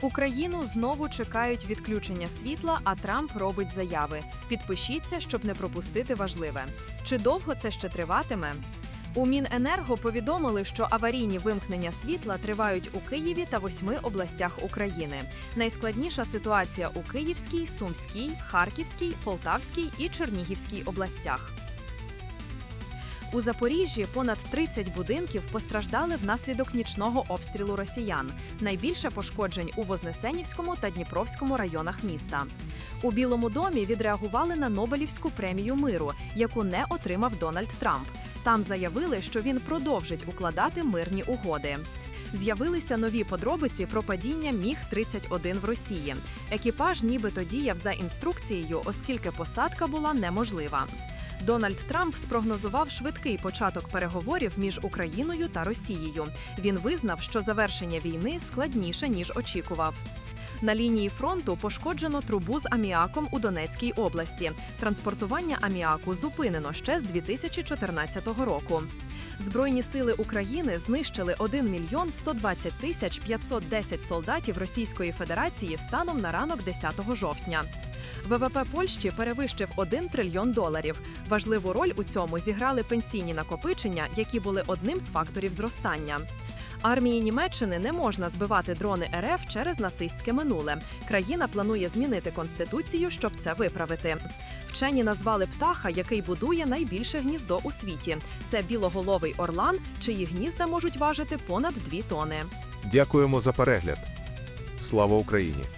Україну знову чекають відключення світла, а Трамп робить заяви. Підпишіться, щоб не пропустити важливе. Чи довго це ще триватиме? У Міненерго повідомили, що аварійні вимкнення світла тривають у Києві та восьми областях України. Найскладніша ситуація у Київській, Сумській, Харківській, Полтавській і Чернігівській областях. У Запоріжжі понад 30 будинків постраждали внаслідок нічного обстрілу росіян. Найбільше пошкоджень у Вознесенівському та Дніпровському районах міста. У Білому домі відреагували на Нобелівську премію миру, яку не отримав Дональд Трамп. Там заявили, що він продовжить укладати мирні угоди. З'явилися нові подробиці про падіння Міг 31 в Росії. Екіпаж нібито діяв за інструкцією, оскільки посадка була неможлива. Дональд Трамп спрогнозував швидкий початок переговорів між Україною та Росією. Він визнав, що завершення війни складніше ніж очікував. На лінії фронту пошкоджено трубу з аміаком у Донецькій області. Транспортування аміаку зупинено ще з 2014 року. Збройні сили України знищили 1 мільйон 120 тисяч 510 солдатів Російської Федерації станом на ранок 10 жовтня. ВВП Польщі перевищив 1 трильйон доларів. Важливу роль у цьому зіграли пенсійні накопичення, які були одним з факторів зростання. Армії Німеччини не можна збивати дрони РФ через нацистське минуле. Країна планує змінити конституцію, щоб це виправити. Вчені назвали птаха, який будує найбільше гніздо у світі. Це білоголовий орлан, чиї гнізда можуть важити понад 2 тони. Дякуємо за перегляд. Слава Україні!